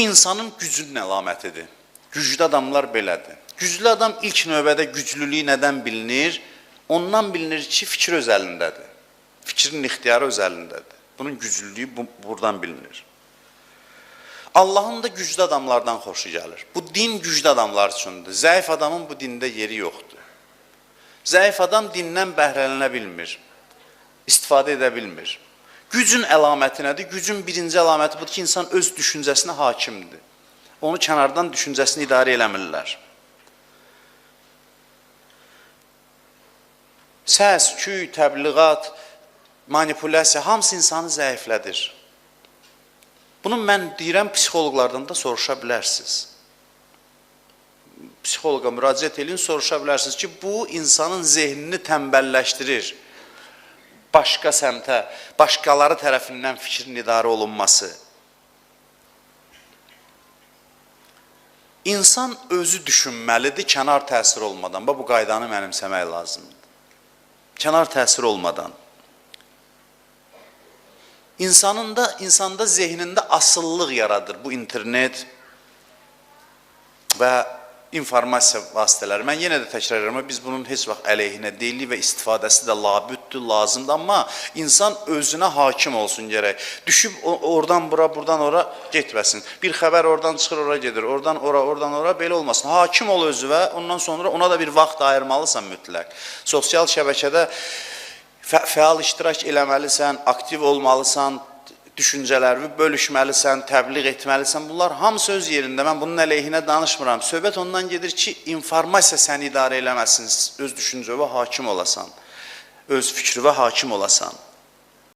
Bu insanın gücünün əlamətidir. Güclü adamlar belədir. Güclü adam ilk növbədə güclülüyü nədən bilinir? Ondan bilinir ki, fikir öz əlindədir. Fikrin ixtiyarı öz əlindədir. Bunun güclülüyü bu, buradan bilinir. Allahın da güclü adamlardan xoşu gəlir. Bu din güclü adamlar üçündür. Zəif adamın bu dində yeri yoxdur. Zəif adam dindən bəhrələnə bilmir. İstifadə edə bilmir. Gücün əlaməti nədir? Gücün birinci əlaməti budur ki, insan öz düşüncəsinə hakimdir. Onu kənardan düşüncəsini idarə eləmirlər. Səs, küy, təbliğat, manipulyasiya hamısı insanı zəiflədir. Bunu mən deyirəm psixoloqlardan da soruşa bilərsiniz. Psixoloqa müraciət edin, soruşa bilərsiniz ki, bu insanın zehnini tənbəlləşdirir. Başqa səmtə, başqaları tərəfindən fikrin idarə olunması. İnsan özü düşünməlidir kənar təsir olmadan. Bax bu qaydanı mənimsəmək lazımdır. Kənar təsir olmadan. İnsanın da insanda zehnində asıllıq yaradır bu internet və informasiya vasitələri. Mən yenə də təkrar edirəm, biz bunun heç vaxt əleyhinə deyilik və istifadəsi də labüddür, lazımdır, amma insan özünə hakim olsun gərək. Düşüb oradan bura, buradan ora getməsin. Bir xəbər oradan çıxır, ora gedir, oradan ora, oradan ora belə olmasın. Hakim ol özünə, ondan sonra ona da bir vaxt ayırmalısan mütləq. Sosial şəbəkədə fə fəal iştirak eləməlisən, aktiv olmalısan, düşüncələrini bölüşməlisən, təbliğ etməlisən. Bunlar hamısı öz yerində. Mən bunun əleyhinə danışmıram. Söhbət ondan gedir ki, informasiya səni idarə eləməsin, öz düşüncəvə hakim olasan, öz fikrinə hakim olasan.